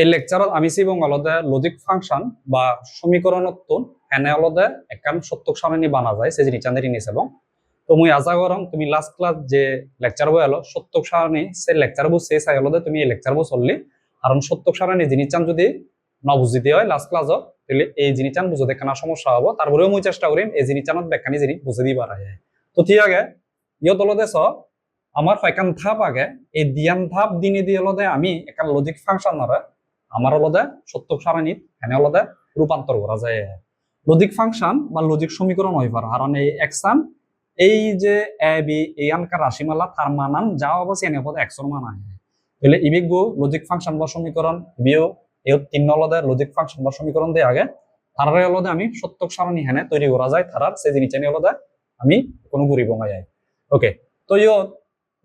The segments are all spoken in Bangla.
এই লেকচারত আমি চিবং অলদে লজিক ফাংশন বা সমীকরণত্তুন এনে অলদে একান সত্যক সারণী বানা যায় সে জিনিস আন্দারি নিছে এবং। তো মুই আশা করম, তুমি লাস্ট ক্লাস যে লেকচার বই এলো সত্যক সারণী সে লেকচার বু সে চাই অলদে তুমি এই লেকচার বু চললি। কারণ সত্যক সারণী জিনিস চান যদি ন বুঝিতে হয় লাস্ট ক্লাসত তাহলে এই জিনিস চান বুঝতে কেনা সমস্যা হব। তারপরেও মুই চেষ্টা করিম এই জিনিস চানত ব্যাখ্যানি জিনিস বুঝে দিবার আগে তো ঠিক আছে, ইয়ত অলদে চ আমার কয়েকান ধাপ আগে, এই দিয়ান ধাপ দিনে দিয়ে অলদে আমি একান লজিক ফাংশন আমার অলদে সত্যক সারণীত এনে অলদে রূপান্তর করা যায়। লজিক ফাংশন বা লজিক সমীকরণ হয়ে পারে। কারণ এই একসান এই যে এ বি এই আনকার রাশিমালা, তার মানান যা অবশ্যই এনে পদে একশোর মান আহে। তাহলে ইবিগো লজিক ফাংশন বা সমীকরণ বিও এই তিন অলদে লজিক ফাংশন বা সমীকরণ দিয়ে আগে, তারারে অলদে আমি সত্যক সারণী হেনে তৈরি করা যায়, তারার সেই জিনিস এনে অলদে আমি কোনো ঘুরি বঙা যায়। ওকে তো ইয়ত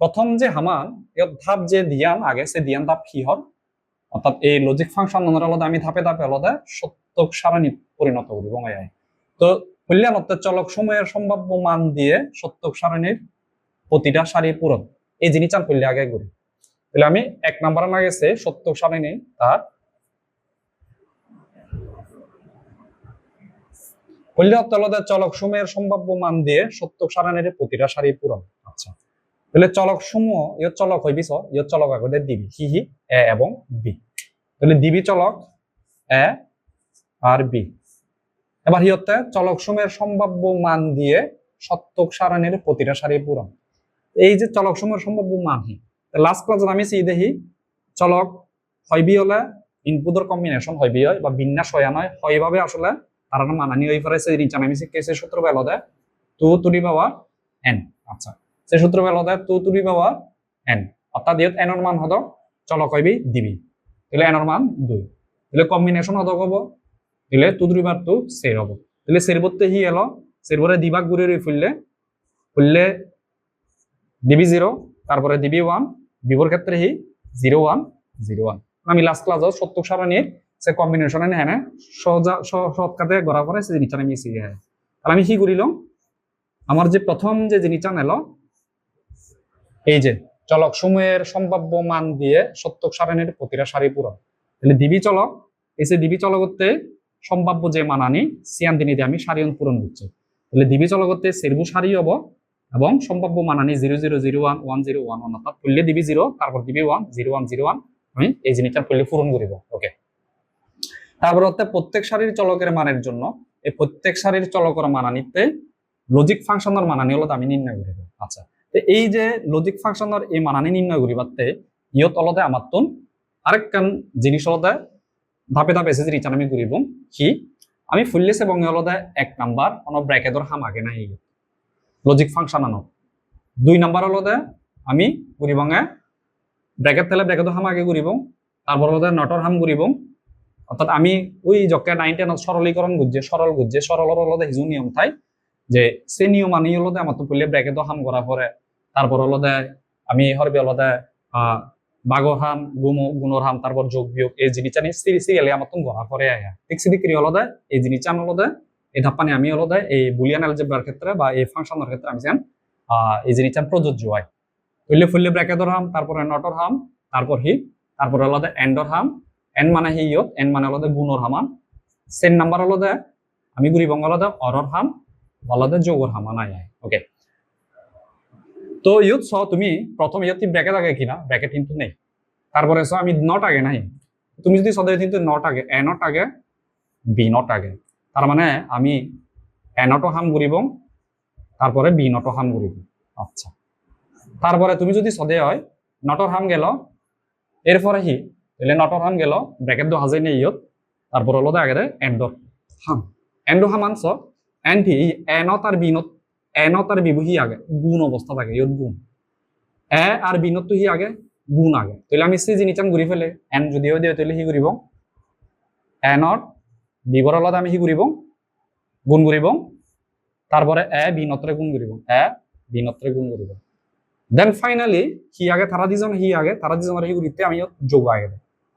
প্রথম যে হামান, ইয়ত ধাপ যে দিয়ান, আগে সে দিয়ান ধাপ কি হল অর্থাৎ এই লজিক ফাংশন আলাদা আমি ধাপে ধাপে আলাদা সত্যক সারণী পরিণত করি বঙায় তো কল্যাণত্ব চলক সময়ের সম্ভাব্য মান দিয়ে সত্যক সারণীর প্রতিটা সারি পূরণ। এই জিনিস আমি করলে আগে করি। তাহলে আমি এক নাম্বার না গেছে, সত্যক সারণী তার আলাদা চলক সময়ের সম্ভাব্য মান দিয়ে সত্যক সারণীর প্রতিটা সারি পূরণ। আচ্ছা। তাহলে চলক সমূহ ইয়ত চলক হইবি চ ইয়ত চলক আগতে দিবি হি হি এ এবং বি। তাহলে দিবি চলক, এ আর বি। এবার হিয়তে চলক সমূহের সম্ভাব্য মান দিয়ে সত্যক সারণীর প্রতিটা সারি পূরণ এই যে চলক সমূহের সম্ভাব্য মান হি লাস্ট ক্লাসত আমি সেই দেখি, চলক হইবি হলে ইনপুটের কম্বিনেশন হইবি হয়, বা বিন্যাস হয় নয় হয়ভাবে আসলে তারা মানানি হয়ে পারে রিচান আমি কেসের সূত্র বেলদে two to the power n আচ্ছা। সে সূত্র বেলদে two to the power n অর্থাৎ ইয়ত এনৰ মান হদ চলক হইবি দিবি। তাহলে এনৰ মান দুই। তাহলে কম্বিনেশন হদ হব দিলে two to the power two সের হব। তাহলে সের বলতে হি এলো সের পরে দিবাক ঘুরে রই ফুললে ফুললে দিবি জিরো তারপরে দিবি ওয়ান বিবর ক্ষেত্রে হি জিরো ওয়ান জিরো ওয়ান আমি লাস্ট ক্লাসত সত্যক সারণীর সে কম্বিনেশন হেনে সহজা সৎকাতে গড়া পরে সে জিনিসটা আমি হয় তাহলে আমি কি করিলাম আমার যে প্রথম যে জিনিসটা নেল এই যে চলক সময়ের সম্ভাব্য মান দিয়ে সত্যক সারণীর প্রতিটা সারি পূরণ। তাহলে দিবি চলক এসে দিবি চলকতে সম্ভাব্য যে মানানি সিয়ান দিনে দিয়ে আমি সারিয়ন পূরণ করছি। তাহলে দিবি চলকতে সেরবু সারি হব এবং সম্ভাব্য মানানি zero zero zero one one zero one one অর্থাৎ করলে দিবি জিরো, তারপর দিবি one, zero one zero one, আমি এই জিনিসটা করলে পূরণ করিব। ওকে। তারপর হচ্ছে প্রত্যেক সারির চলকের মানের জন্য, এই প্রত্যেক সারির চলকের মানানিতে লজিক ফাংশনের মানানি হলো আমি নির্ণয় করিব। আচ্ছা। এই যে লজিক ফাংশনের এই মানানি নির্ণয় করিবাতে ইয়ত অলতে আমার তুন আরেক কান জিনিস অলতে ধাপে ধাপে এসে রিচান আমি করিব। কি? আমি ফুললেছে বঙ্গে অলতে এক নাম্বার কোন ব্র্যাকেটর হাম আগে নাই। লজিক ফাংশন আনো দুই নাম্বার অলতে আমি করিবঙ্গে ব্র্যাকেট তেলে ব্র্যাকেটর হাম আগে করিব। তারপর অলতে নটর হাম করিব। অর্থাৎ আমি ওই যকে নাইন টেন সরলীকরণ গুজছে সরল গুজছে সরলর অলতে হিজু নিয়ম থাই যে সে নিয়ম আনি অলতে আমার তো পড়লে ব্র্যাকেটও হাম করা পরে তারপর অলতে আমি হরবে অলতে আহ বাগর হাম গুম গুণর হাম তারপর যোগ বিয়োগ, এই জিনিসটা নিয়ে সিরিয়ালি আমার তো গড়া পরে আয়া ঠিক সিদিক করি অলতে এই জিনিসটা আমি অলতে এই ধাপ্পানি আমি অলতে এই বুলিয়ান অ্যালজেব্রার ক্ষেত্রে বা এই ফাংশনের ক্ষেত্রে আমি যেন এই জিনিসটা প্রযোজ্য হয়। ফুললে ফুললে ব্র্যাকেটর হাম তারপরে নটর হাম তারপর হি তারপর অলতে এন্ডর হাম এন মানে হি ইয়ত এন মানে অলতে গুণর হামান সেন নাম্বার অলতে আমি গুরি বঙ্গ অলতে অরর হাম অলতে যোগর হামান আয়। ওকে তো ইয়ত চ তুমি প্রথম ইয়ত ব্র্যাকেট আগে কিনা? ব্র্যাকেট কিন্তু নেই। তারপরে চ আমি নট আগে নাই। তুমি যদি সদাই কিন্তু নট আগে এ নট আগে বি নট আগে। তার মানে আমি এ নট হাম ঘুরিব তারপরে বি নট হাম ঘুরিব আচ্ছা। তারপরে তুমি যদি সদে হয় নটর হাম গেল, এরপরে হি তাহলে নটর হাম গেল ব্র্যাকেট দো হাজাই নেই ইয়ত তারপর হলো আগে এন্ডর হাম। এন্ডো হাম আনছ। হি এনত আর বিনত এনত আর বিবু হি আগে, গুণ অবস্থা থাকে, ইয়ত গুণ। এ আর বিনত হি আগে, গুণ আগে। তাহলে আমি সে জিনিস ঘুরি ফেলে, এন যদিও দিয়ে তাহলে হি ঘুরিব এনত বিবর হলত আমি হি ঘুরিব গুণ ঘুরিব তারপরে এ বিনত্রে গুণ ঘুরিব এ বিনত্রে গুণ ঘুরিব দেন ফাইনালি হি আগে তারা দুজন হি আগে তারা দুজনের হি ঘুরিতে আমি যোগ আগে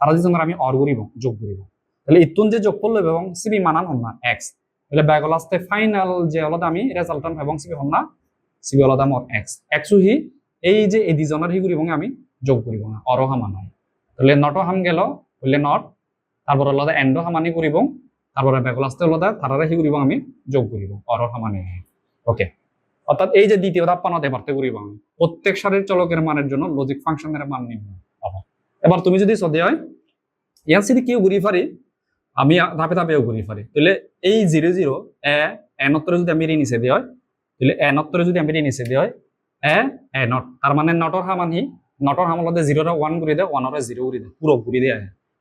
তারা দুজনের আমি অর ঘুরিব যোগ ঘুরিব তাহলে ইতুন যে যোগ করলে এবং সিবি মানান হন এক্স ব্যাগ লাস্টে ফাইনাল যে হলত আমি রেজাল্টান্ট এবং সিবি হন না সিবি হলত আমার এক্স এক্সু হি, এই যে এই দুজনের হি ঘুরিব আমি, যোগ করিব না অরহা মানাই তাহলে নট হাম গেল করলে নট তারপর হলো এন্ডো হামানি করিব, তারপরে বেগলাস্তে হলো তারারে কি করিব আমি, যোগ করিব, অরর হামানি ওকে অর্থাৎ এই যে দ্বিতীয় ধাপ পানাতে পারতে করিব আমি, প্রত্যেক সারির চলকের মানের জন্য লজিক ফাংশনের মান নির্ণয়। এবার তুমি যদি সদে হয় ইয়ার সিদি কেউ ঘুরি পারি আমি ধাপে ধাপেও ঘুরি পারি তাহলে এই জিরো জিরো এ এনত্তরে যদি আমি নিচে দিয়ে হয়, তাহলে এনত্তরে যদি আমি নিচে দিয়ে হয়, এ এ নট। তার মানে নটর হামান হি নটর হামলতে জিরোটা ওয়ান করে দেয় ওয়ানরে জিরো করে দেয় পুরো ঘুরি দেয়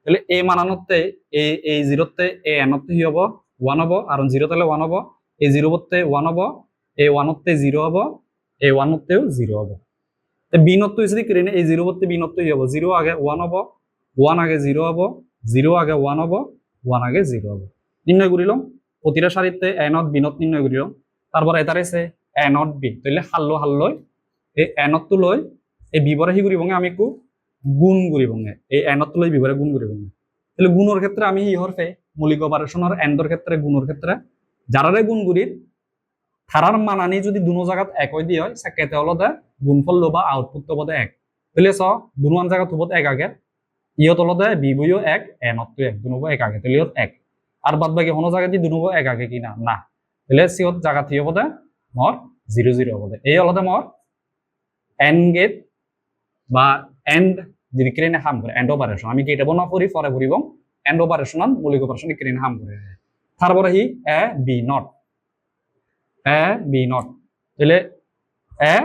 তাহলে এই মানানতে, এই এই জিরোতে এই এনতে হি হব ওয়ান হব আর জিরো তাহলে ওয়ান হব, এই জিরো বলতে ওয়ান হব, এই ওয়ানতে জিরো হব, এই ওয়ানতেও জিরো হব। বিনত্ব যদি কিনে এই জিরো বলতে বিনত্ব হি হব জিরো আগে ওয়ান হব ওয়ান আগে জিরো হব জিরো আগে ওয়ান হব ওয়ান আগে জিরো হব। নির্ণয় করিলাম প্রতিটা সারিতে এ নট বিনত নির্ণয় করিলাম তারপর এটার এসে এ নট বি তাহলে হাল্লো হাল্লয় এই এনতটো লৈ এই বিবরে হি করিব আমি একটু গুণ করিব এই এনতটো লৈ বিবরে গুণ করিব তাহলে গুণের ক্ষেত্রে আমি ইহর ফে মৌলিক অপারেশনের এন্ডর ক্ষেত্রে গুণের ক্ষেত্রে। যারারে গুণ করির থারার মানানি যদি দুনো জায়গাত একই দিয়ে হয় সেকেতে হলো দে গুণফল বা আউটপুট তো বোধে এক। তাহলে চ দুনুয়ান জায়গাত হবত এক আগে। ইহত হলো বি বইও এক এনত এক, দুনব এক, আগে তাহলে এক। আর বাদ বাকি কোনো জায়গা দিয়ে দুনব এক, আগে কিনা না? তাহলে সিহত জায়গা থিয়ে হবদে মর জিরো জিরো হবদে এই হলো দে। মর এন গেট বা এন্ড যদি ক্রেনে হাম করে এন্ড অপারেশন আমি গেটে বনা করি পরে করিব এন্ড অপারেশন মৌলিক অপারেশন ক্রেনে হাম করে তারপরে হি A, B, not. A, B, not. তাহলে এ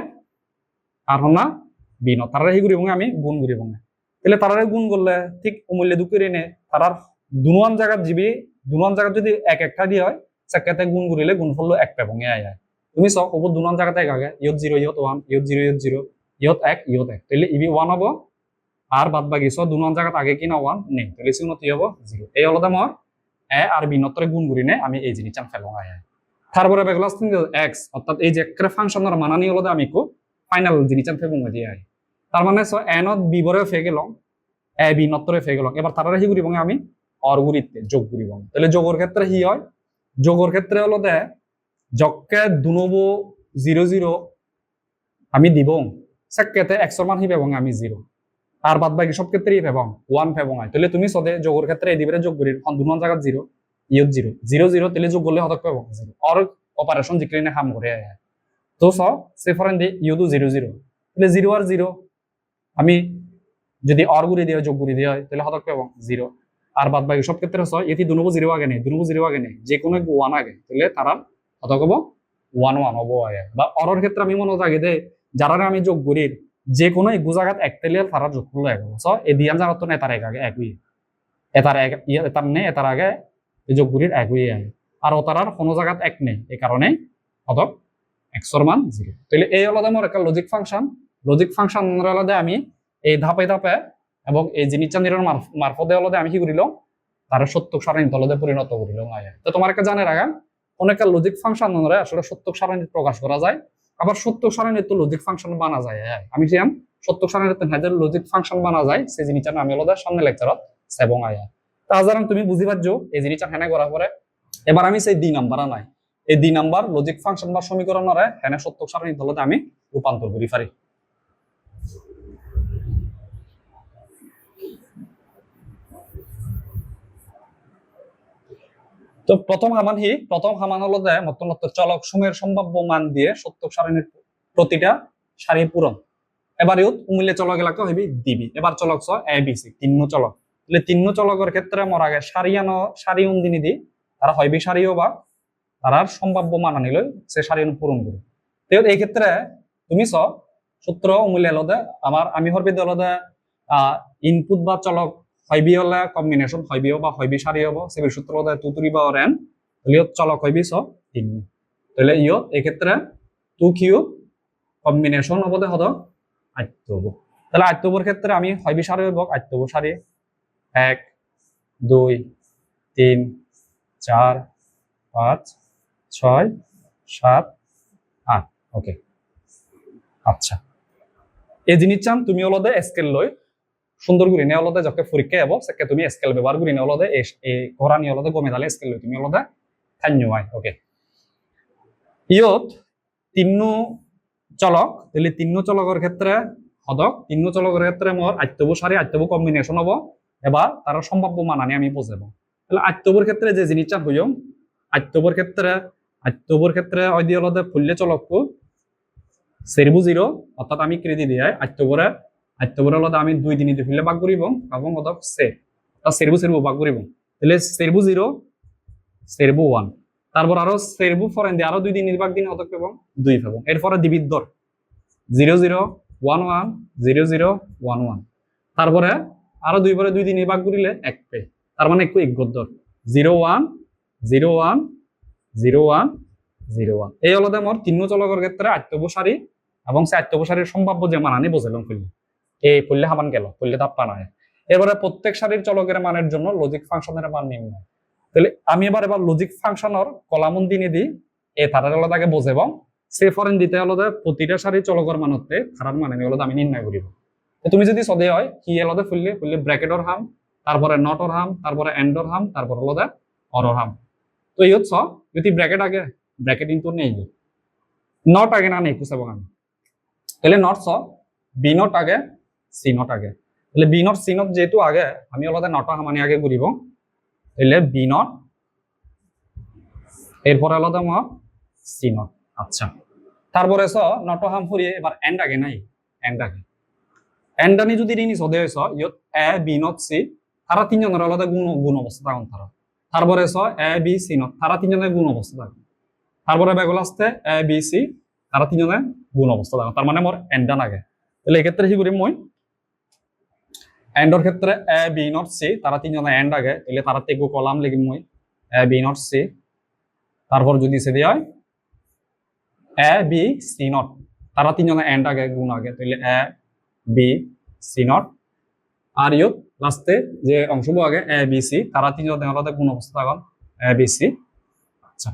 আর হনা বি, নট। তারা হি করিব আমি গুণ করিব তাহলে তারারে গুণ করলে, ঠিক অমূল্য দুঃখের এনে তারার দুনুয়ান জায়গাত যিবি দুনুয়ান জায়গাত যদি এক একটা দিয়ে হয় সেকেতে গুণ করিলে গুণ ফললো এক পেবং এ আয়। তুমি চাও হ'ব দুনান জায়গাতে এক আগে, ইয়ত জিরো, ইয়ত ওয়ান, ইয়ত জিরো ইয়ত জিরো, ইয়ত এক ইয়ত এক। তাহলে ইবি ওয়ান হব, আর বাদ বাকি সব দুনান জায়গাত আগে কিনা ওয়ান, নেই। তাহলে সিউনত হব জিরো। এই হলতে মর এ আর বিনতরে গুণ করি নে, আমি এই জিনিস চান ফেলো আয় তারপরে বেগলাস এক্স, অর্থাৎ এই যে একটা ফাংশনের মানানি হলতে আমি কো ফাইনাল জিনিস চান ফেবো দিয়ে আয়। তার মানে এনত বিবরে ফে গেলাম এ বি নত্তরে ফে গেলাম এবার তারা হি করিব আমি অর গুরিতে যোগ করিব তাহলে যোগের ক্ষেত্রে হি হয়? যোগের ক্ষেত্রে হলো দে যকে দুনবো জিরো জিরো আমি দিব সেকেতে একশোর মান হি পেবং আমি জিরো আর বাদ বাকি সব ক্ষেত্রেই পেবং ওয়ান পেবং আয় তাহলে তুমি সদে যোগের ক্ষেত্রে এই দিবে যোগ করি দুনান জায়গা জিরো ইয়ত জিরো জিরো জিরো তাহলে যোগ করলে হতক পেবং জিরো অর অপারেশন জিক্রিনে কাম করে তো স ফরেন দি ইউদু জিরো জিরো তাহলে জিরো আর জিরো আমি যদি অর গুড়ি দিয়ে, যোগ গুড়ি দিয়ে হয়, তাহলে হতক পেবং জিরো আর বাদ বাকি সব ক্ষেত্রে হয়, এটি দুনবো জিরো আগে নেই দুনবো জিরো আগে নেই যে কোনো ওয়ান আগে, তাহলে তারা কত কব ওয়ান ওয়ান হব আগে। বা অরর ক্ষেত্রে আমি মনে রাখি দে যারা আমি যোগ করি যে কোনো এক জায়গাত এক তেলে তারা যোগ করল এক স এই দিয়ান জায়গা তো নেতার এক আগে একই এটার এক এটার নেই এটার আগে যোগ করির একই আগে আর ও ওতারার কোনো জায়গাত এক নেই এই কারণে কত একশোর মান জিরো তাহলে এই আলাদা আমার একটা লজিক ফাংশন লজিক ফাংশন আলাদা আমি এই ধাপে ধাপে এবং এই জিনিসটা নিরন মারফতে আলাদা আমি কি করিল? তার সত্য সারণী তলদে পরিণত করিল তো তোমার একটা জানে রাখা অনেক লজিক ফাংশন আসলে সত্য সারণী প্রকাশ করা যায়, আবার সত্য সারণী তো লজিক ফাংশন বানা যায় হ্যাঁ আমি জান সত্য সারণী হাজার লজিক ফাংশন বানা যায়, সেই জিনিসটা আমি আলাদা সামনে লেকচারত সেবং, আয়া। তাছাড়া তুমি বুঝি পারছ, এই জিনিসটা হেনে করার পরে। এবার আমি সেই দুই নাম্বার নাই এই দুই নাম্বার লজিক ফাংশন বা সমীকরণ হেনে সত্য সারণী তলতে আমি রূপান্তর করি পারি তো প্রথম হামান হি, প্রথম হামান হলো যে মতনত চলক সময়ের সম্ভাব্য মান দিয়ে সত্য সারণীর প্রতিটা সারি পূরণ। এবার ইউত উমিলে চলক এলাকা হইবি দিবি। এবার চলক ছ এ বি সি, তিন্ন চলক। তাহলে তিন্ন চলকের ক্ষেত্রে মর আগে সারিয়ানো সারি উন্দিনী দি, তারা হইবি সারিও বা তারার সম্ভাব্য মান আনিল সে সারি পূরণ করি। তো এই ক্ষেত্রে তুমি চ, সূত্র উমিলে এলদে আমার আমি হরবি দলদে আহ ইনপুট বা চলক হইবি হলে কম্বিনেশন হইবিও বা হইবি সারি হব সিভিল সূত্র হলে তুতুরি বা রেন ইয়ত চলক হইবি স তিন। তাহলে ইয়ত এক্ষেত্রে টু কিউ কম্বিনেশন হব দে হদ আত্মব তাহলে আত্মবর ক্ষেত্রে আমি হইবি সারি হইব আত্মব সারি এক, দুই, তিন, চার, পাঁচ, ছয়, সাত আট ওকে আচ্ছা। এই জিনিস চান, তুমি হলদে স্কেল লই সুন্দর করে নিয়ে হলদে যখন পরীক্ষা হব, সেকে তুমি স্কেল ব্যবহার করে নিয়ে হলদে এই ঘোরা নিয়ে হলদে গমে তাহলে স্কেল তুমি হলদে থান্য হয় ওকে ইয়ত তিন্ন চলক, তাহলে তিন্ন চলকের ক্ষেত্রে হদক, তিন্ন চলকের ক্ষেত্রে মোর আত্মবু সারি আত্মবু কম্বিনেশন হব, এবার তার সম্ভাব্য মানানি আমি বোঝাবো। তাহলে আত্মবর ক্ষেত্রে যে জিনিসটা হইম আত্মবর ক্ষেত্রে আত্মবর ক্ষেত্রে হলো ফুললে চলকু, সেরবু জিরো, অর্থাৎ আমি ক্রেডি দিয়ে আত্মবরে আত্মবরে হলো আমি দুই দিন ফুললে ভাগ করিব এবং অর্থাৎ সে অর্থাৎ সেরবু সেরবু ভাগ করিব। তাহলে সেরবু জিরো সেরবু ওয়ান তারপর আরও সেরবু ফরেন দিয়ে আরও দুই দিন নির্বাক দিন হতক এবং দুই পাবো। এরপরে দিবিদ্দর zero zero one one zero zero one one তারপরে আরও দুই পরে দুই দিন নির্বাক করিলে এক পে। তার মানে একটু এক Ghadar zero one zero one zero one zero one এই হলো আমার তিন্ন চলকের ক্ষেত্রে আত্মবসারী এবং সে আত্মবসারীর সম্ভাব্য যে মানানি বোঝালাম ফুললে এই ফুললে হামান গেল ফুললে তাপ পানায় এবারে প্রত্যেক সারির চলকের মানের জন্য লজিক ফাংশনের মান নির্ণয়। তাহলে আমি এবার এবার লজিক ফাংশনের কলামন দিনে দিই এই তারার হলো তাকে বোঝাব সে ফরেন দিতে হলো প্রতিটা সারি চলকের মানতে তারার মানে হলো আমি নির্ণয় করিব। তুমি যদি সদে হয়, কি হলো ফুললে ফুললে ব্র্যাকেটর হাম, তারপরে নটর হাম, তারপরে এন্ডর হাম, তারপর হলো অরর হাম। তো এই হচ্ছে, যদি ব্র্যাকেট আগে ব্র্যাকেট কিন্তু নেই নট আগে না নেই কুসাবো আমি তাহলে নট স বি নট আগে সি নট আগে। তাহলে বি নট সি নট যেহেতু আগে, আমি অলরেডি নট হামানি আগে ঘুরিব তাহলে বি নট এরপরে আলাদা আমার সি নট আচ্ছা তারপরে স নট হাম ফুরিয়ে এবার এন্ড আগে নাই? এন্ড আগে। এন্ড আনি যদি রিনি সদে হয়েছ ইয়ত এ বি নট সি তারা তিনজনের আলাদা গুণ গুণ অবস্থা থাকুন তারা তারপরে স এ, বি সি নট তারা তিনজনের গুণ অবস্থা থাকুন তারপরে বেগল আসতে, এ, বি সি তারা তিনজনে গুণ অবস্থা থাকুন তার মানে মোর এন্ডান আগে। তাহলে এক্ষেত্রে কি করি মই? এন্ডর ক্ষেত্রে এ বি নট সি তারা তিনজনে এন্ড আগে, তাহলে তারা তেগু কলাম লিখিম মই। এ বি নট সি তারপর যদি সে হয় এ বি সি নট তারা তিনজনে এন্ড আগে, গুণ আগে, তাহলে এ বি সি নট আর ইয়ত লাস্টে যে অংশবো আগে এ বি সি তারা তিনজন আলাদা গুণ অবস্থা থাকুন এ বি সি আচ্ছা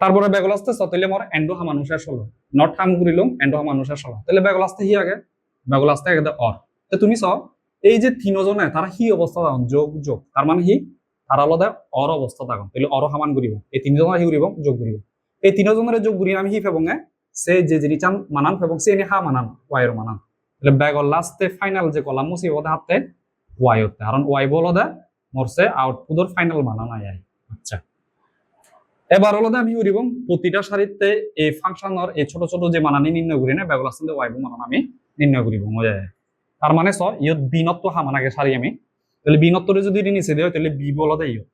তারপরে বেগল আসতে তাহলে মোর এন্ডো হা মানুষ শেষ হলো নট হাম ঘুরিলাম এন্ডো হা মানুষ শেষ হলো তাহলে বেগল আসতে হি আগে বেগল আসতে আগে অর তো তুমি চাও এই যে তিনজনে তারা হি অবস্থা থাকুন যোগ যোগ। তার মানে হি তারা আলাদা অর অবস্থা থাকুন তাহলে অর হামান ঘুরিব এই তিনজনের হি ঘুরিব যোগ ঘুরিব এই তিনজনের যোগ ঘুরি আমি হি ফেবঙে সে যে জিনিস মানান, ফেবং সে এনে হা মানান ওয়াইয়ের মানান। তাহলে বেগল লাস্টে ফাইনাল যে কলাম মুসি ওদের হাতে ওয়াই হতে কারণ ওয়াই বলদে মরছে আউটপুটের ফাইনাল মানা নাই আই আচ্ছা। এবার হলো আমি উড়িব প্রতিটা সারিতে এই ফাংশনের এই ছোট ছোট যে মানানি নির্ণয় করি না বেগল আসলে ওয়াই মানান আমি নির্ণয় করিব মজা তার মানে স ইয়ত বিনত্ব হামানাকে সারি আমি। তাহলে বিনত্বরে যদি নিচে দেয় তাহলে বি বলদে ইয়ত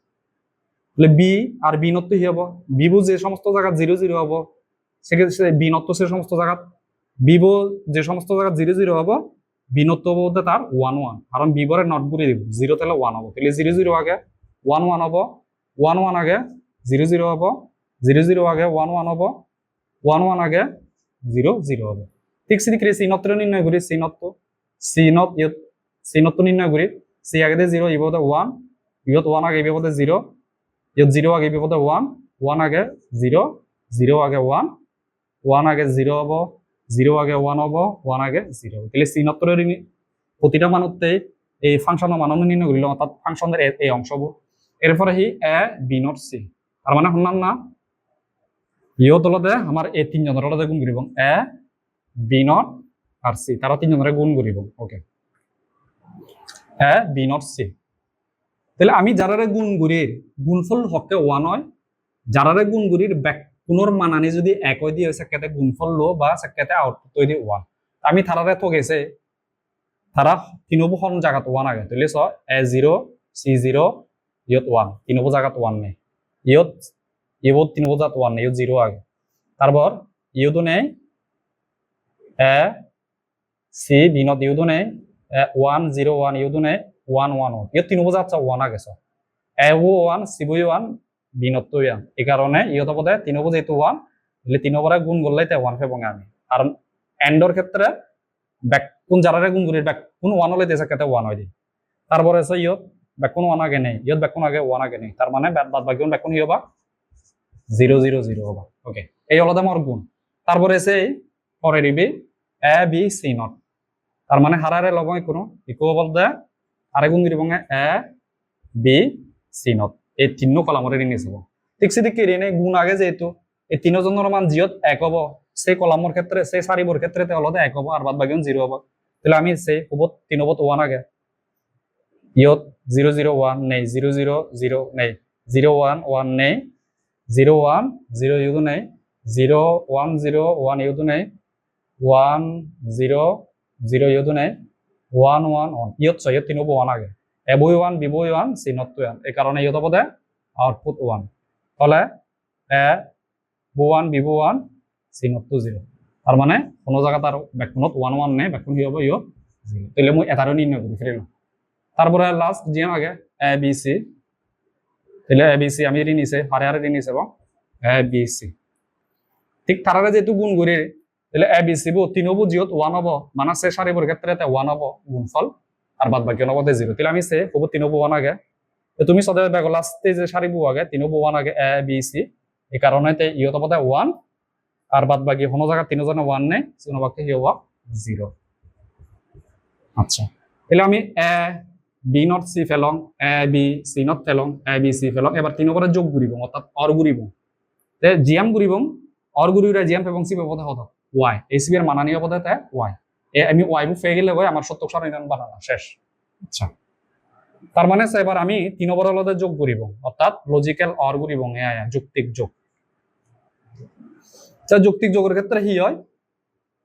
তাহলে বি আর বিনত্ব হি হব? বিবু যে সমস্ত জায়গা জিরো জিরো হব সেক্ষেত্রে বিনত্ব সে সমস্ত জায়গা বিভো যে সমস্ত জায়গা জিরো জিরো হব বিনত্ব বলতে তার ওয়ান ওয়ান কারণ বিবরে নট ঘুরে দিব জিরো তাহলে ওয়ান হব। তাহলে জিরো জিরো আগে ওয়ান ওয়ান হব ওয়ান ওয়ান আগে জিরো জিরো হব জিরো জিরো আগে ওয়ান ওয়ান হব ওয়ান ওয়ান আগে জিরো জিরো হবে। ঠিক সেদিকে সিনত্র নির্ণয় করি সিনত্ব সিনত ইয়ত, সিনত্ব নির্ণয় করি সি আগে জিরো ইব ওয়ান ইয়ত ওয়ান আগে ইব জিরো ইয়ত জিরো আগে ইব ওয়ান ওয়ান আগে জিরো জিরো আগে ওয়ান ওয়ান আগে জিরো হব জিরো আগে ওয়ান হব ওয়ান আগে জিরো তাহলে সিনত্তরের প্রতিটা মানতে এই ফাংশনের মান নির্ণয় করিল অর্থাৎ ফাংশনের এই অংশ এরপরে হি এ বি নট সি তার মানে শুনলাম না? ইও তলতে আমার এই তিনজনের তলতে গুণ করিব এ, বি নট আর সি তারা তিনজনের গুণ করিব okay A B not C. তাহলে আমি যারারে গুণ গুড়ির গুণফল হকে ওয়ান হয় যারারে গুণ গুড়ির ব্যাক কোনোর মানানি যদি একই দিয়ে সেক্ষেত্রে গুণফল লো বা সেক্ষেত্রে আউটপুট তৈরি ওয়ান আমি থারারে তো গেছে তারা তিনবো খন জায়গাত ওয়ান আগে তাহলে চ, এ জিরো, সি জিরো, ইয়ত ওয়ান তিনবো জায়গাত ওয়ান নেই। ইয়ত ইয়ত তিনবো জাত ওয়ান নেই, ইয়ত জিরো আগে। তারপর ইউদো নেই, এ সি বিনত ইউদো নেই ওয়ান জিরো ওয়ান ইউদো নেই ওয়ান ওয়ান ওয়ান ইয়ত তিনবো জাত ওয়ান আগে চ। এ ওয়ান সিবই ওয়ান বিনত ওয়ান এই কারণে ইহত পদে তিনবো যেহেতু ওয়ান তাহলে তিনবরে গুণ করলে ওয়ান ফেবং আমি। কারণ এন্ডর ক্ষেত্রে ব্যাক কোন জারারে গুণ করি ব্যাক কোন ওয়ান হলে দেশে ক্ষেত্রে ওয়ান হয় তারপরে আছে ইয়ত ব্যাক কোন ওয়ান আগে নেই ইয়ত ব্যাক কোন আগে ওয়ান আগে নেই। তার মানে বাদ বাকি ব্যাক কোন হবা? জিরো জিরো জিরো হবা। ওকে এই হলো আমার গুণ। তারপরে আছে পরে দিবি, এ, বি সি নট। তার মানে হারারে লগ কোনো ইকো বলতে আরে গুণ দিব এ, বি সি নট। এই তিনো কলামরে ঋণ যাব ঠিক সেদিকে ঋণে? গুণ আগে যেহেতু। এই তিনজনের মান জিঅত এক হব। সেই কলামর ক্ষেত্রে সেই সারিবর ক্ষেত্রে অলদে এক হব আর বাদ বাকি জিরো হব। তাহলে আমি সেই হব তিন হব ওয়ান আগে। ইয়ত জিরো জিরো ওয়ান নেই জিরো জিরো জিরো নেই। জিরো ওয়ান ওয়ান নেই। জিরো ওয়ান জিরো ইউদু নেই। জিরো ওয়ান জিরো ওয়ান ইউদু নেই। ওয়ান জিরো জিরো ইউদু নেই ওয়ান ওয়ান ওয়ান ইয়ত ছয়, ইয়ত তিনব ওয়ান আগে। এবই ওয়ান বিবই ওয়ান সি নট ওয়ান এই কারণে ইয়ত পদে আউটপুট ওয়ান তাহলে এ, বো one বিবো one C not to zero তার মানে কোনো জায়গা তার ব্যাকরণত ওয়ান ওয়ান নেই ব্যাকরণ কি হ'ব, ইয়ত জিরো তাহলে মই এটারও নির্ণয় করি ফেরিলাম তারপরে লাস্ট জিএম আগে, এ, বি সি তাহলে এ, বি সি আমি এটি নিছে হারে হারে এটি নিছে এবং এ, বি সি ঠিক তারারে যেহেতু গুণ করি তাহলে এ বি সি বো তিন হব জিরোত ওয়ান হব মানে সে সারিবর ক্ষেত্রে ওয়ান হব গুণফল আর বাদ বাকি নবদে জিরো তাহলে আমি সে হব তিন হব ওয়ান আগে। তুমি সদায় বেগ লাস্টে যে সারিবো আগে, তিন হব ওয়ান আগে এ বি সি এই কারণে ইহত পদে ওয়ান আর বাদ বাকি কোনো জায়গা তিনজনে ওয়ান নেই কোনো বাকি হি হওয়া জিরো আচ্ছা। তাহলে আমি এ বি নট সি ফেলং এ বি সি নট ফেলং এ বি সি ফেলং এবার তিন ওপরে যোগ ঘুরিব অর্থাৎ অর ঘুরিব তে জিএম ঘুরিব অর ঘুরিলে জিএম এবং সি পদে হতো ওয়াই সি এর মানানীয় পদে তে ওয়াই আমি ওয়াই ফেয়ে গেলে হয় আমার সত্য সারণ বানানো শেষ। আচ্ছা। তার মানে এবার আমি তিন হলদে যোগ ঘুরিব অর্থাৎ লজিক্যাল অর ঘুরিব এ আয়া যুক্তিক যোগ। আচ্ছা যুক্তিক যোগের ক্ষেত্রে কি হয়?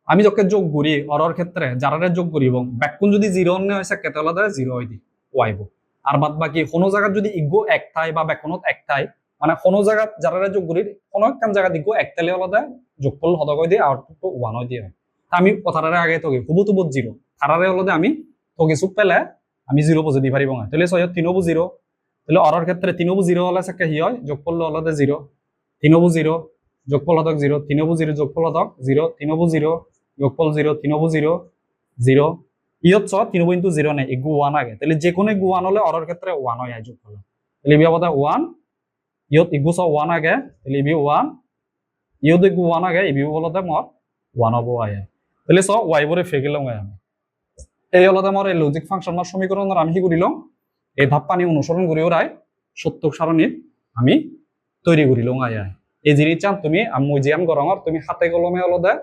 আমি যখন যোগ করি অরর ক্ষেত্রে যারা যোগ করি এবং ব্যাকুণ যদি জিরো অন্য কেতে হলে জিরো হয় দি ওয়াইব আর বাদ বাকি, কোনো জায়গা যদি ইগো একটাই বা ব্যাকুণত একটাই মানে কোনো জায়গা যারা যোগ করি কোনো একটা জায়গা ইগো একটালে হলে যোগ করলে হদক হয় দিয়ে আউটপুট ওয়ান হয় দিয়ে। আমি কথাটারে আগে তোকে হুবু তুবুত জিরো তারারে হলে আমি তোকে চুপ পেলে আমি জিরো বুঝে দিই পারিব না তাহলে ছয় তিনবু জিরো তাহলে অরর ক্ষেত্রে তিনবু জিরো হলে চাকে হি হয়? যোগ করলে হলে জিরো তিনবু জিরো যোগফল হতক জিরো তিনবু জিরো যোগফল হতক জিরো তিনবু জিরো যোগফল জিরো তিনবু জিরো জিরো ইয়ত চ তিনবু ইন্টু জিরো নেই ইগু ওয়ান আগে। তাহলে যে কোনো ইগু ওয়ান হলে অরর ক্ষেত্রে ওয়ান হয় যোগফল তাহলে ইবি আবার ওয়ান ইয়ত ইগু চ ওয়ান আগে তাহলে ইবি ওয়ান ইয়ত ইগু ওয়ান আগে ইবি বলতে মর ওয়ান হব আয় তাহলে চ ওয়াই বরে ফেগিলাম আমি। এই হলতে আমার এই লজিক ফাংশন আমার সমীকরণের আমি কি করিলাম এই ধাপ পানি অনুসরণ করি ওরাই সত্য সারণীর আমি তৈরি করিলাম আয় আয় এই জিনিস চান তুমি, আম গরমর তুমি হাতে কলমে হলো দে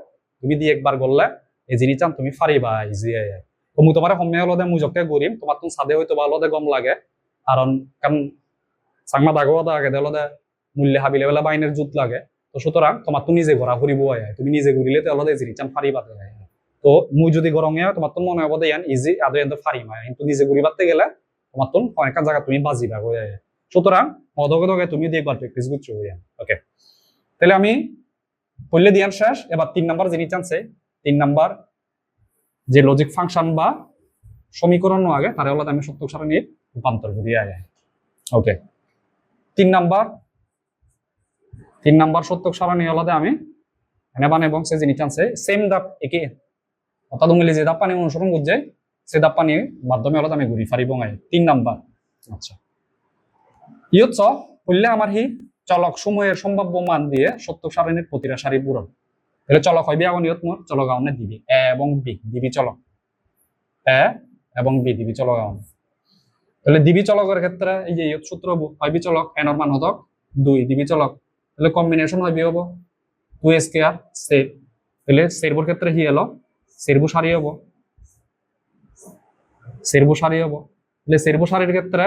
তুমি দি একবার গললে, এই জিনিস চান তুমি ফারিবা ইজি তো মু তোমার সময় হলো দে মুই জকে গরিম তোমার তুমি সাদে হয়তো বা হলো গম লাগে। কারণ কারণ সাংমা দাগোয়া দা আগে হলো দে মূল্যে হাবিলে বেলা বাইনের জুত লাগে। তো সুতরাং তোমার তো নিজে ঘোরা ঘুরিব আয়, তুমি নিজে ঘুরিলে তো হলো দে জিনিস, চান ফারিবা তো মুই যদি গরম গরমে তোমার তো মনে হব ইয়ান ইজি আদো এত ফারিম আয় কিন্তু নিজে ঘুরি ঘুরিবাতে গেলে তোমার তো অনেক জায়গা তুমি বাজিবা হয়ে যায় সুতরাং অদগে দগে তুমি দিয়ে একবার প্র্যাকটিস করছ ওকে তাহলে আমি পড়লে দিয়ান শেষ, এবার তিন নাম্বার জিনিস আনছে। তিন নাম্বার যে লজিক ফাংশন বা সমীকরণ আগে, তার হলো আমি সত্য সারণীর রূপান্তর করি আগে ওকে তিন নাম্বার। তিন নাম্বার সত্য সারণী হলো আমি এনে এবং সে জিনিস আনছে সেম দাপ একে অর্থাৎ উঙ্গলি যে দাপ পানি অনুসরণ করছে, সে দাপ পানির মাধ্যমে হলো আমি ঘুরি ফারিব তিন নাম্বার। আচ্ছা। ইয়ত পড়লে আমার হি চলক সমূহের সম্ভাব্য মান দিয়ে সত্য সারণীর প্রতিটা সারি পূরণ। তাহলে চলক হয় বিয়া নিয়ত মোট, চলক আউনে দিবি। এ এবং বি, দিবি চলক। এ এবং বি, দিবি চলক আউনে তাহলে দিবি চলকের ক্ষেত্রে এই যে সূত্র হয় বি চলক এনর মান হতক দুই দিবি চলক। তাহলে কম্বিনেশন হয় বি হব। টু স্কোয়ার সেট তাহলে সেরবুর ক্ষেত্রে হি এলো সেরবু সারি হব। সেরবু সারি হব। তাহলে সেরবু সারির ক্ষেত্রে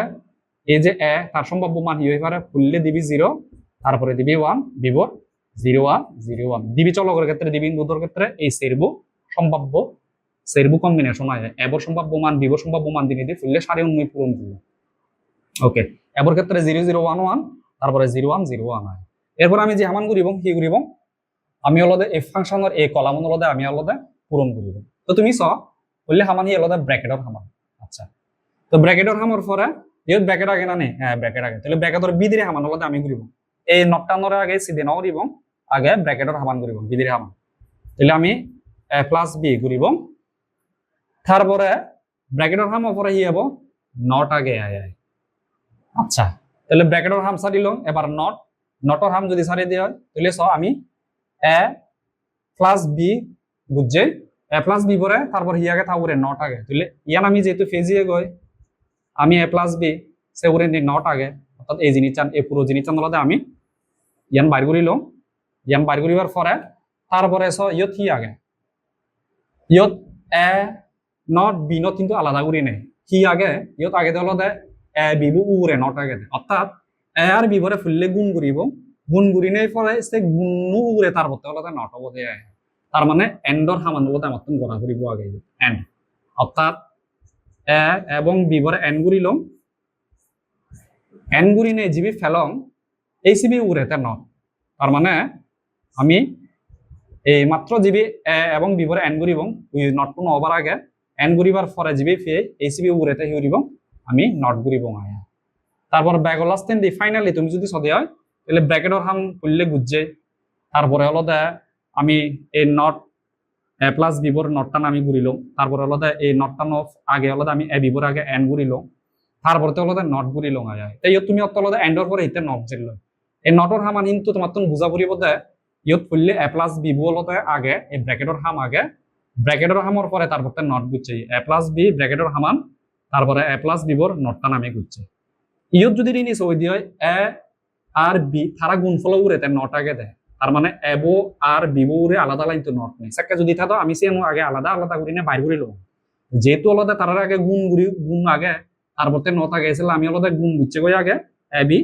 এই যে এ তার সম্ভাব্য মান হি হয়ে পারে খুললে দিবি জিরো তারপরে দিবি ওয়ান বিভোর জিরো ওয়ান জিরো ওয়ান দিবি চলকের ক্ষেত্রে দিবি ইন্দুর ক্ষেত্রে এই সেরবু সম্ভাব্য সেরবু কম্বিনেশন হয় এবর সম্ভাব্য মান বিভোর সম্ভাব্য মান দিনে দিয়ে ফুললে সাড়ে উন্নয় পূরণ দিল ওকে এবর ক্ষেত্রে জিরো জিরো ওয়ান ওয়ান তারপরে জিরো ওয়ান জিরো ওয়ান হয় এরপর আমি যে হামান করিব, কি করিব? আমি অলদে এই ফাংশনের এই কলামন অলদে, আমি অলদে পূরণ করিব। তো তুমি চ বললে হামান হি অলদে ব্র্যাকেটর হামান। আচ্ছা। তো ব্র্যাকেটর হামার পরে ইহত ব্র্যাকেট আগে না নেই হ্যাঁ ব্র্যাকেট আগে। তাহলে ব্র্যাকেটর বিদিরে হামান হলে আমি ঘুরিব এই নটানোর আগে সিধে নাও দিব আগে ব্র্যাকেটর হামান ঘুরিব বিদিরে হামান। তাহলে আমি প্লাস বি ঘুরিব তারপরে ব্র্যাকেটর হাম ওপরে হি হব নট আগে, আয় আয়। আচ্ছা তাহলে ব্র্যাকেটর হাম সারিল এবার নট নটর হাম যদি সারি দিয়ে হয়, তাহলে স আমি এ প্লাস বি বুঝছে এ প্লাস বি পরে তারপর হি আগে থাকবে নট আগে। তাহলে ইয়ান আমি যেহেতু ফেজিয়ে গই আমি এ প্লাস বি সে উড়ে নট আগে। অর্থাৎ এই জিনিস চান এই পুরো জিনিস চান আমি ইয়ান বাইর করিল ইয়ান বাইর করিবার পরে তারপরে স ইয়ত কি আগে। ইয়ত এ নট বি নত কিন্তু আলাদা করি নেই। কি আগে ইয়ত আগে হলো দে এ বিবু উরে নট আগে। দে অর্থাৎ এ আর বিবরে ফুললে গুণ করিব গুণ করি নেই ফলে সে গুণ উরে তার মধ্যে হলো নট দে তার মানে এন্ডর হামান হলো আমার তুমি গড়া করিব আগে। এন্ড অর্থাৎ এ এবং বিবরে এন গুরিলম এন গুরি নেই জিবি ফেলং, এই সিবি উড়েতে নট তার মানে আমি এই মাত্র জিবি এবং বিবরে এন গুরিব উই নট কোনো অবার আগে। এন গুরিবার পরে জিবি ফিয়ে এই সিবি উড়েতে হিউরিব আমি নট গুরিব আয়া তারপর ব্যাগলাস তেন দি ফাইনালি তুমি যদি সদে হয়, তাহলে ব্র্যাকেটর হাম করলে গুজে। তারপরে হলো দে আমি এই নট এ প্লাস বিবর নটটান আমি ঘুরিলাম তারপরে হলো দে এই নটটান আগে হলো আমি এ বিবর আগে এন ঘুরিলাম তারপরে হলো দে নট ঘুরিলাম আয় তাই তুমি অত হলো দে এন্ডর পরে ইতে নট জিল এই নটর হামান কিন্তু তোমার তুমি বুঝা ফুরিব দে, ইয়ত পড়লে এ প্লাস বি বলতে আগে, এই ব্র্যাকেটর হাম আগে ব্র্যাকেটর হামর পরে তারপরে নট গুচ্ছে এ প্লাস বি ব্র্যাকেটর হামান, তারপরে এ প্লাস বিবর নটটান নামে গুচ্ছে ইয়ত যদি রিনিস ওই দিয়ে এ আর বি তারা গুণফল তাই নট আগে দেয়। তার মানে এবো আর বিবো উড়ে আলাদা লাইন তো নট নেই। সাক্কা যদি থাকতো আমি সে আগে আলাদা আলাদা করি না বাইর করিল যেহেতু আলাদা তার আগে গুণ গুড়ি গুণ আগে, তারপরে নত আগে এসেছিল আমি আলাদা গুণ গুচ্ছে গই আগে, এ বি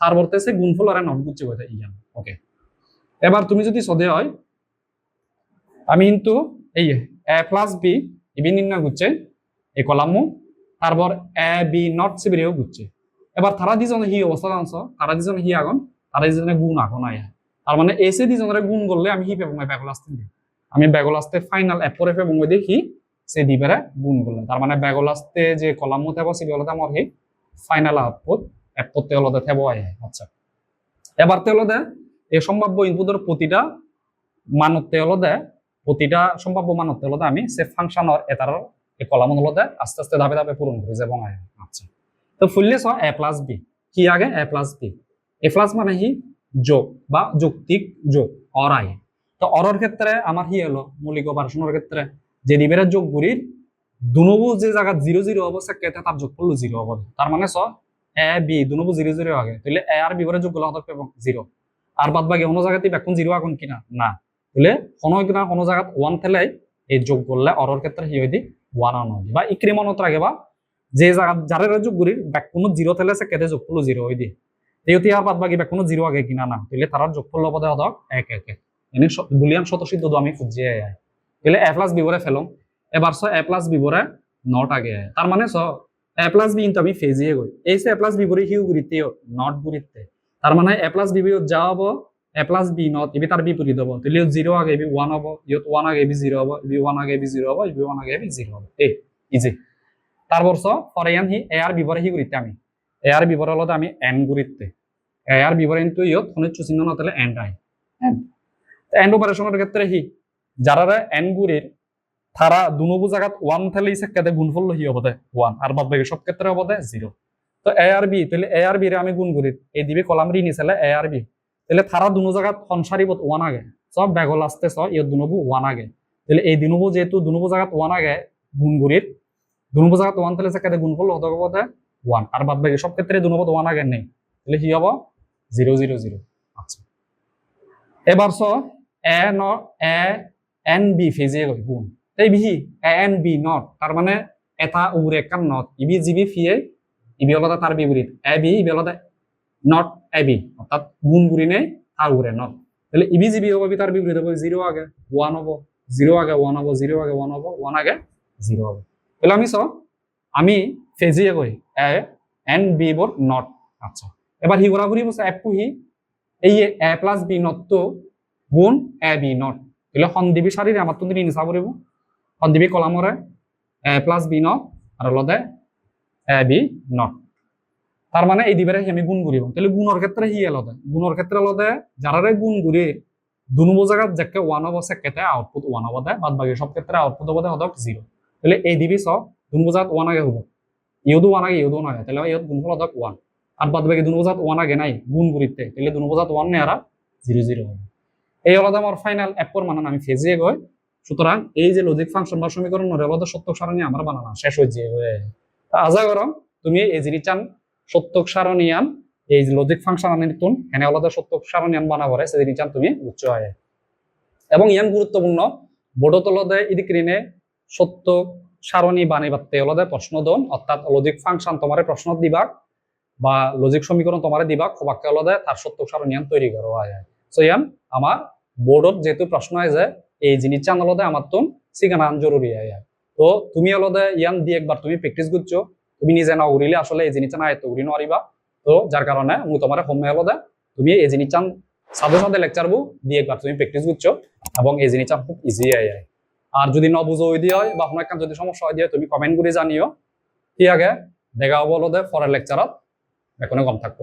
তারপরে সে গুণফল আর নট গুচ্ছে গই ইয়ান ওকে এবার তুমি যদি সদে হয়, আমি কিন্তু এই এ প্লাস বি ইবি নির্ণয় গুচ্ছে এই কলামু তারপর এ বি নট সিবিরেও গুচ্ছে এবার তারা দুজন হি অবস্থা জানছ তারা দুজন হি আগন তারা দুজনে গুণ আগন আয়া। তার মানে এসে দুজনের গুণ করলে আমি হি পেবো ব্যাগল আসতে দিই আমি ব্যাগল আসতে ফাইনাল এপরে পেবো হি সে দিবেরে গুণ করলে তার মানে ব্যাগল আসতে যে কলাম হব সে হলতে আমার হি ফাইনাল আউটপুট এপতে হলতে থেবো আয়া। আচ্ছা। এবার তে হলতে এই সম্ভাব্য ইনপুটের প্রতিটা মানতে হলতে প্রতিটা সম্ভাব্য মানতে আমি সে ফাংশনের এটার এই কলাম হলতে আস্তে আস্তে ধাপে ধাপে পূরণ করে আয়া। আচ্ছা। তো ফুললে চ এ প্লাস বি কি আগে? A plus B A plus মানে হি যোগ বা যৌক্তিক যোগ অরাই তো অরর ক্ষেত্রে আমার হি হলো? মৌলিক অপারেশনের ক্ষেত্রে যে নিবের যোগ গুড়ির দুনবু যে জায়গা জিরো জিরো হব সেক্ষেত্রে তার যোগ করল জিরো হব। তার মানে চ এ বি দুনবু জিরো জিরো আগে। তাহলে এ আর বিবরে যোগ করলে হতো এবং জিরো আর বাদ বাকি কোনো জায়গাতে এখন জিরো এখন কিনা? না। তাহলে কোনো কিনা কোনো জায়গাত ওয়ান থেলে এই যোগ করলে অরর ক্ষেত্রে হি হইদি ওয়ান আন বা ইক্রিমনত রাখে বা যে জায়গা যারা যোগ করি ব্যাক কোনো জিরো থেলে সে কেটে যোগ করল জিরো হয়ে দিয়ে। তেয়তি আর বাদ বাকি ব্যাক কোনো জিরো আগে কিনা না। তাহলে তারার যোগ করল পদে হদক এক এক এনে বুলিয়ান শতসিদ্ধ আমি খুঁজিয়ে আয় তাহলে এ প্লাস বিবরে ফেলম এবার চ, এ প্লাস বিবরে নট আগে তার মানে চ, এ প্লাস বি কিন্তু আমি ফেজিয়ে গই এই সে এ প্লাস বিবরে হিউ গুরিতে নট গুরিতে তার মানে এ প্লাস বি যা হব A plus B not AB তার বিপরীত হব। তাহলে জিরো আগে এবি ওয়ান হব ইয়ত ওয়ান আগে এবি জিরো হব এবি ওয়ান আগে এবি জিরো হব এবি ওয়ান আগে এবি জিরো হব। এই ইজি তারপর চ পরে ইয়ান হি এ আর বিবরে হি গুরিতে আমি। এ আর বিবরে হলো আমি এন গুরিতে এ আর বিবরে কিন্তু ইয়ত কোনো চিহ্ন না তাহলে এন্ড আই এন্ড অপারেশনের ক্ষেত্রে হি যারা এন গুরির তারা দুনবু জায়গাত ওয়ান থেলে ইসে কেদে গুণফল হি হব ওয়ান আর বাদ বাকি সব ক্ষেত্রে হব জিরো তো এ আর বি তাহলে এ আর বি রে আমি গুণ করি এই দিবি কলাম রি নিছিলে এ আর বি তাহলে তারা দুনো জায়গাত সনসারিব ওয়ান আগে। সব বেগল আসতে চ ইয়ে দুনবু ওয়ান আগে। তাহলে এই দিনবু যেহেতু দুনবু জায়গাত ওয়ান আগে গুণ করির দুনবু জায়গাত ওয়ান তাহলে সেখানে গুণফল হতে হবে ওয়ান আর বাদ বাকি সব ক্ষেত্রে দুনবত ওয়ান আগে নেই। তাহলে কি হব? জিরো জিরো জিরো আচ্ছা। এবার চ, এ ন, এ, এন, বি, ফেজে গৈ, গুণ। এই বিহি এ, এন, বি, নট। তার মানে এটা উরে কান নট ইবি জিবি ফিয়ে ইবি হলতে তার বিপরীত এ, বি ইবি হলতে নট। এ বি অর্থাৎ গুণ গুড়ি নেই তার উরে নট তাহলে ইবি জিবি হবে তার বিপরীত হবে জিরো আগে ওয়ান হব জিরো আগে ওয়ান হব জিরো আগে ওয়ান হব ওয়ান আগে জিরো হবে। তাহলে আমি চ আমি ফেজিয়ে গৈ এ, এন, বি বোর নট আচ্ছা। এবার হি ঘোরাঘুরি বসে এক হি এই এ প্লাস বি নট তো গুণ এ, বি নট তাহলে সন্দিবি শাৰীৰে আমাৰ তুমি নিচা কৰিব সন্দিবি কলামৰে এ প্লাস বি নট আর হলদে এ, বি নট তার মানে এই দিবারে আমি গুণ করিব তাহলে গুণের ক্ষেত্রে হি আলাদা গুণের ক্ষেত্রে আলাদা যারারে গুণ করি দুনবো জায়গাত যাকে ওয়ান হব সেকেতে আউটপুট ওয়ান হব দেয়, বাদ বাকি সব ক্ষেত্রে আউটপুট হব হদক জিরো তাহলে এই দিবি চ দুনবো জায়গাত ওয়ান আগে হব। ইউদো ওয়ান আগে ইউদো নয় তাহলে ইয়ত গুণফল হদক ওয়ান আর বাদ বাকি দুনবো জায়গাত ওয়ান আগে নাই, গুণ করিতে তাহলে দুনবো জায়গাত ওয়ান নেই আর জিরো জিরো হবে। এই আলাদা আমার ফাইনাল অ্যাপর মানান, আমি ফেজিয়ে গই সুতরাং এই যে লজিক ফাংশন বা সমীকরণ আলাদা সত্যক সারণী আমার বানানো, শেষ হয়ে যে আজা গরম তুমি এই জিনিস চান সত্যক সারণীয়ান, এই লজিক ফাংশন আনি তুন এনে আলাদা সত্যক সারণীয়ান বানাবরে জিনিস চান তুমি উচ্চ হয় এবং ইয়ান গুরুত্বপূর্ণ বোর্ড তলদে ইদিক্রিনে সত্য সারণী বাণী বাত্তে হলদে প্রশ্ন দন, অর্থাৎ লজিক ফাংশন তোমারে প্রশ্ন দিবাক বা লজিক সমীকরণ তোমারে দিবাক খোবাক্কে হলদে তার সত্য সারণী ইয়ান তৈরি করা হয় সো ইয়ান, আমার বোর্ডত যেহেতু প্রশ্ন হয় যে, এই জিনিস চান হলদে আমার তো শিখানা জরুরি হয় তো তুমি হলদে ইয়ান দিয়ে একবার তুমি প্র্যাকটিস করছ তুমি নিজে না উড়িলে আসলে এই জিনিস না এত উড়ি নোৱাৰিবা। তো যার কারণে মু তোমার হোমে দে তুমি এই জিনিস চান সাথে সাথে লেকচার বু দিয়ে একবার তুমি প্র্যাকটিস করছ এবং এই জিনিস চান খুব ইজি হয় আর যদি ন বুঝো হয়ে দিয়ে হয় বা কোনো একটা যদি সমস্যা হয় দিয়ে তুমি কমেন্ট করে জানিও। ঠিক আছে দেখা হব হলদে পরের লেকচারত এখনও কম থাকব।